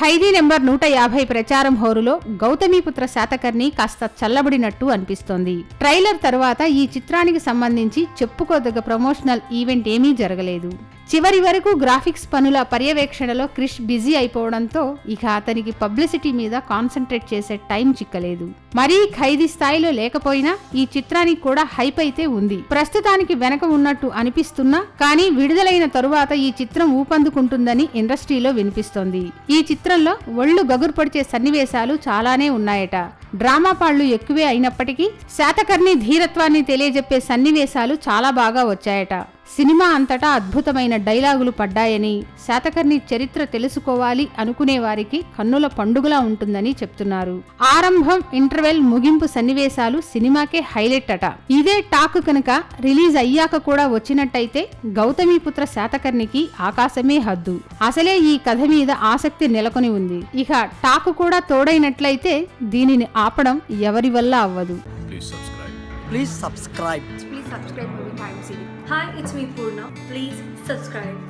ఖైదీ number నూట యాభై ప్రచారం హోరులో గౌతమిపుత్ర శాతకర్ణి కాస్త చల్లబడినట్టు అనిపిస్తోంది. ట్రైలర్ తరువాత ఈ చిత్రానికి సంబంధించి చెప్పుకోదగ్గ ప్రమోషనల్ ఈవెంట్ ఏమీ జరగలేదు. చివరి వరకు గ్రాఫిక్స్ పనుల పర్యవేక్షణలో క్రిష్ బిజీ అయిపోవడంతో ఇక అతనికి పబ్లిసిటీ మీద కాన్సన్ట్రేట్ చేసే టైం చిక్కలేదు. మరీ ఖైదీ స్థాయిలో లేకపోయినా ఈ చిత్రానికి కూడా హైప్ అయితే ఉంది. ప్రస్తుతానికి వెనక ఉన్నట్టు అనిపిస్తున్నా కానీ విడుదలైన తరువాత ఈ చిత్రం ఊపందుకుంటుందని ఇండస్ట్రీలో వినిపిస్తోంది. ఈ చిత్రంలో ఒళ్ళు గగుర్పడిచే సన్నివేశాలు చాలానే ఉన్నాయట. డ్రామా పాళ్ళు ఎక్కువే అయినప్పటికీ శాతకర్ణి ధీరత్వాన్ని తెలియజెప్పే సన్నివేశాలు చాలా బాగా వచ్చాయట. సినిమా అంతటా అద్భుతమైన డైలాగులు పడ్డాయని శాతకర్ణి చరిత్ర తెలుసుకోవాలి అనుకునే వారికి కన్నుల పండుగలా ఉంటుందని చెప్తున్నారు. ఆరంభం ఇంటర్వెల్ ముగింపు సన్నివేశాలు సినిమాకే హైలైట్ అట. ఇదే టాక్ కనుక రిలీజ్ అయ్యాక కూడా వచ్చినట్టయితే గౌతమీపుత్ర శాతకర్ణికి ఆకాశమే హద్దు. అసలే ఈ కథ మీద ఆసక్తి నెలకొని ఉంది. ఇక టాక్ కూడా తోడైనట్లయితే దీనిని ఆపడం ఎవరి వల్ల అవ్వదు. Please subscribe. Please subscribe. Movie Time Series. Hi, it's me Purna. Please subscribe.